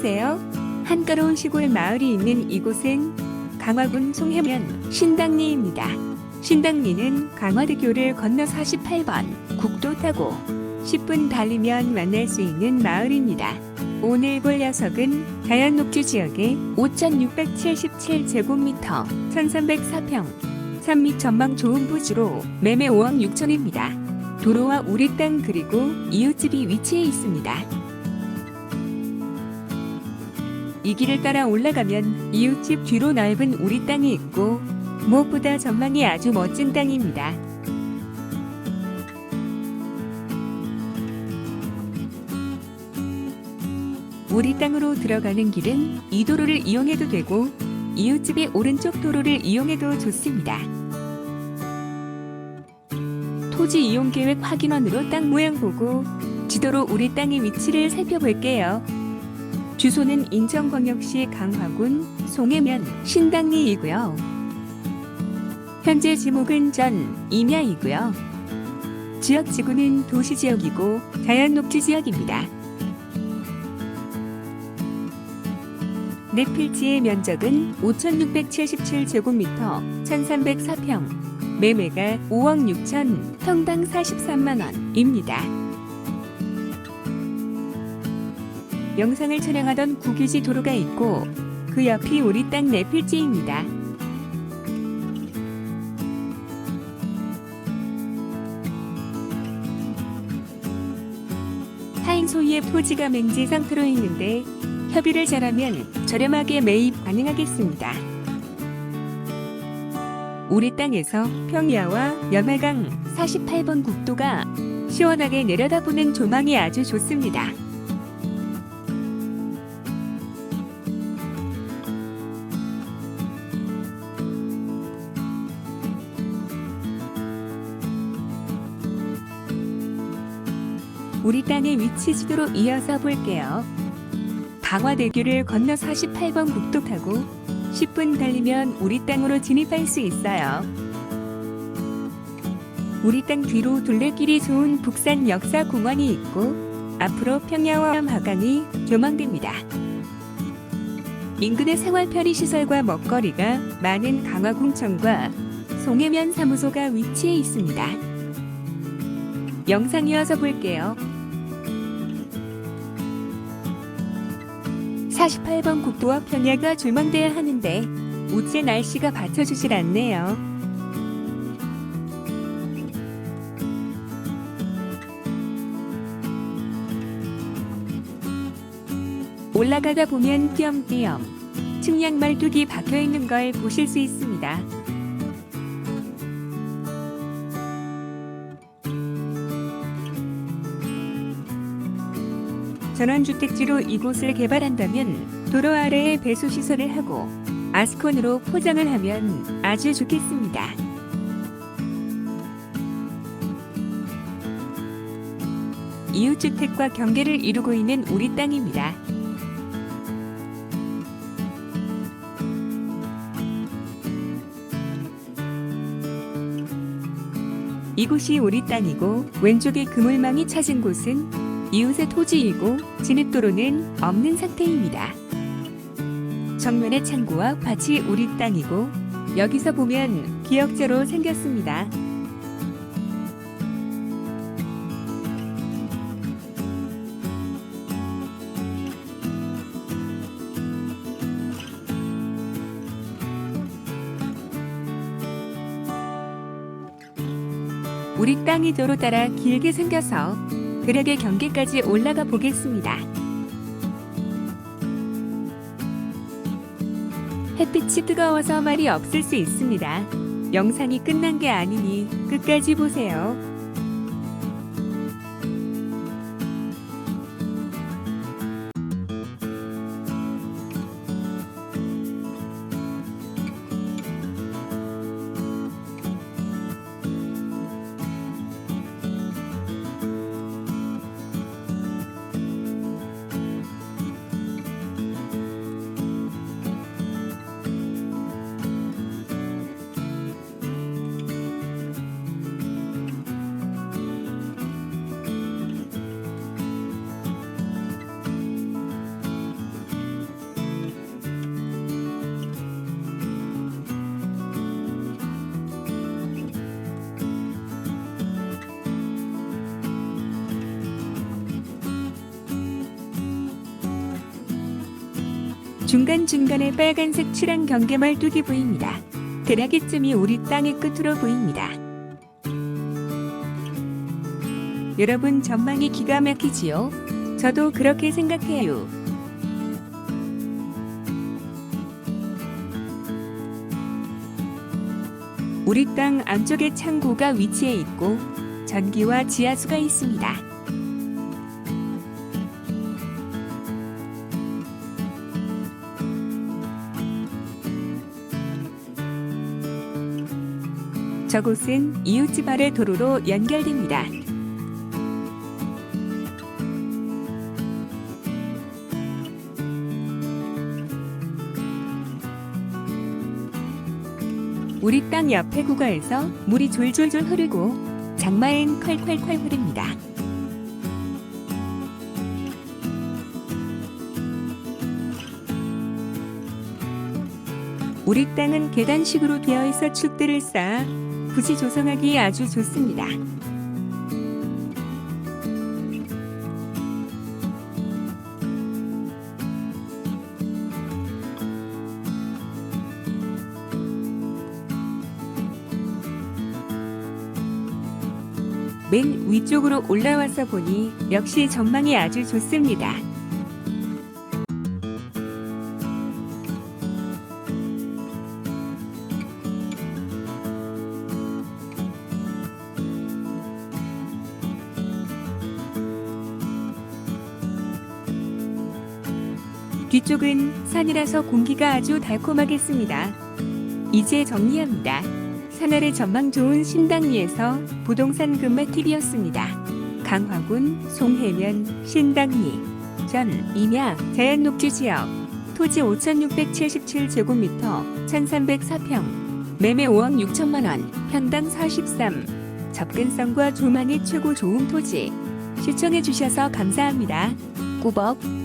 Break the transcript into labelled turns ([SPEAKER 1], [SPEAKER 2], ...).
[SPEAKER 1] 안녕하세요. 한가로운 시골 마을이 있는 이곳은 강화군 송해면 신당리입니다. 신당리는 강화대교를 건너 48번 국도 타고 10분 달리면 만날 수 있는 마을입니다. 오늘 볼 녀석은 자연 녹지 지역의 5,677제곱미터 1,304평 산밑 전망 좋은 부지로 매매 5억 6천입니다. 도로와 우리 땅 그리고 이웃집이 위치해 있습니다. 이 길을 따라 올라가면 이웃집 뒤로 넓은 우리 땅이 있고 무엇보다 전망이 아주 멋진 땅입니다. 우리 땅으로 들어가는 길은 이 도로를 이용해도 되고 이웃집의 오른쪽 도로를 이용해도 좋습니다. 토지 이용 계획 확인원으로 땅 모양 보고 지도로 우리 땅의 위치를 살펴볼게요. 주소는 인천광역시 강화군 송해면 신당리이고요. 현재 지목은 전 임야이고요. 지역 지구는 도시 지역이고 자연 녹지 지역입니다. 내 필지의 면적은 5,677제곱미터 1,304평, 매매가 5억 6천, 평당 43만 원입니다. 영상을 촬영하던 구기지 도로가 있고 그 옆이 우리 땅 내필지입니다. 타인 소유의 토지가 맹지 상태로 있는데 협의를 잘하면 저렴하게 매입 가능하겠습니다. 우리 땅에서 평야와 연말강 48번 국도가 시원하게 내려다보는 조망이 아주 좋습니다. 우리 땅의 위치 지도로 이어서 볼게요. 강화대교를 건너 48번 국도 타고 10분 달리면 우리 땅으로 진입할 수 있어요. 우리 땅 뒤로 둘레길이 좋은 북산 역사공원이 있고 앞으로 평야와 화강이 조망됩니다. 인근의 생활 편의 시설과 먹거리가 많은 강화궁청과 송해면 사무소가 위치해 있습니다. 영상 이어서 볼게요. 48번 국도와 평야가 조망돼야 하는데 우째 날씨가 받쳐주질 않네요. 올라가다 보면 띄엄띄엄 측량 말뚝이 박혀 있는 걸 보실 수 있습니다. 전원주택지로 이곳을 개발한다면 도로 아래에 배수 시설을 하고 아스콘으로 포장을 하면 아주 좋겠습니다. 이웃주택과 경계를 이루고 있는 우리 땅입니다. 이곳이 우리 땅이고 왼쪽에 그물망이 찾은 곳은 이웃의 토지이고 진입도로는 없는 상태입니다. 정면의 창고와 밭이 우리 땅이고 여기서 보면 기역자로 생겼습니다. 우리 땅이 도로 따라 길게 생겨서 그력의 경계까지 올라가 보겠습니다. 햇빛이 뜨거워서 말이 없을 수 있습니다. 영상이 끝난 게 아니니 끝까지 보세요. 중간중간에 빨간색 칠한 경계말 뚝이 보입니다. 드라기쯤이 우리 땅의 끝으로 보입니다. 여러분 전망이 기가 막히지요? 저도 그렇게 생각해요. 우리 땅 안쪽에 창고가 위치해 있고 전기와 지하수가 있습니다. 저곳은 이웃집 아래 도로로 연결됩니다. 우리 땅 옆에 구가에서 물이 졸졸졸 흐르고 장마엔 콸콸콸 흐릅니다. 우리 땅은 계단식으로 되어 있어 축들을 쌓아 부지 조성하기 아주 좋습니다. 맨 위쪽으로 올라와서 보니 역시 전망이 아주 좋습니다. 뒤쪽은 산이라서 공기가 아주 달콤하겠습니다. 이제 정리합니다. 산아래 전망 좋은 신당리에서 부동산 금마TV였습니다. 강화군 송해면 신당리 전 임야 자연녹지지역 토지 5,677제곱미터 1,304평 매매 5억 6천만 원 평당 43 접근성과 조망이 최고 좋은 토지 시청해 주셔서 감사합니다. 꾸벅